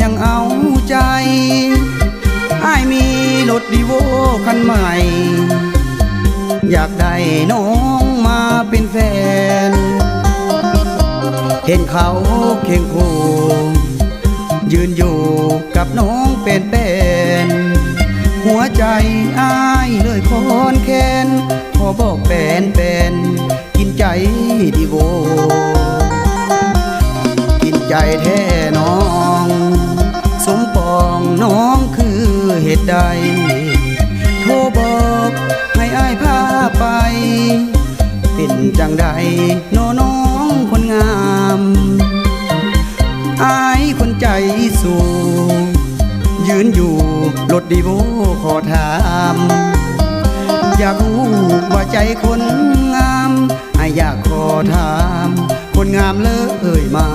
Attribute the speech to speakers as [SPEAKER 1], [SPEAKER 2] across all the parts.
[SPEAKER 1] ยังเอาใจอายมีรถดีโวคันใหม่ อยากได้น้องมาเป็นแฟน เห็นเขาเคียงคู่ยืนอยู่กับน้องเป็นเป็นหัวใจอายเลยคอนแค้นขอบอกแฟนเป็นกินใจดีโวกินใจแท ไป เป็นจังใดน้อน้องคนงามอายคนใจสูงยืนอยู่รถดีโวขอถาม อยากรู้ว่าใจคนงามอายอยากขอถาม คนงามเลอเอ่ยมา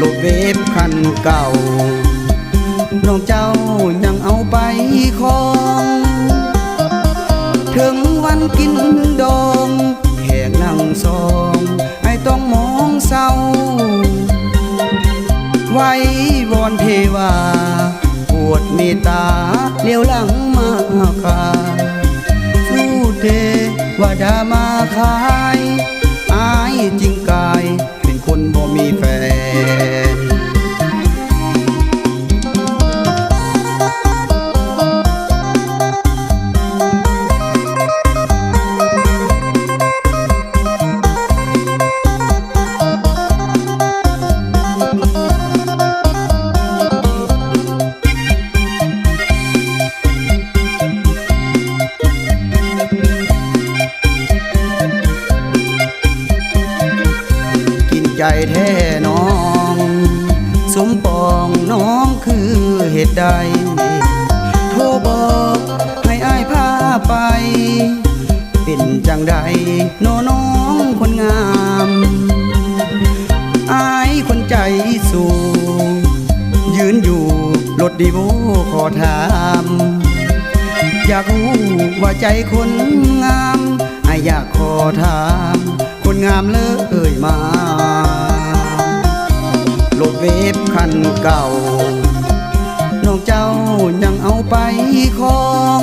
[SPEAKER 1] รถเวฟคันเก่า น้องเจ้ายังเอาไปคอ ถึงวันกินดองแขกนั่งซองไอต้องมองเศร้า ไว้วอนเทวาปวดเมตตาเลี้ยวหลังมาคาสู้เทวดามาคา ใจแท้น้อง สมปองน้องคือเหตุใด โทรบอกให้อายพาไป เป็นจังใดน้อน้องคนงามอายคนใจสูงยืนอยู่รถดีโวขอถามอยากรู้ว่าใจคนงามอายอยากขอถาม คนงามเลยมา เวฟคันเก่า น้องเจ้ายังเอาไปคลอง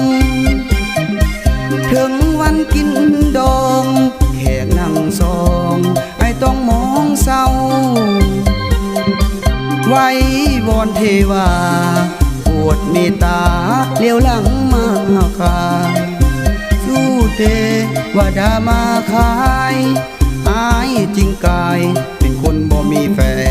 [SPEAKER 1] ถึงวันกินดอง แขกนั่งซอง ไอต้องมองเศร้า ไว้วอนเทวาปวดเมตตาเลี้ยวหลังมาค่ะสู้เทวาดามาขายอายจริงกาย เป็นคนบ่มีแฟน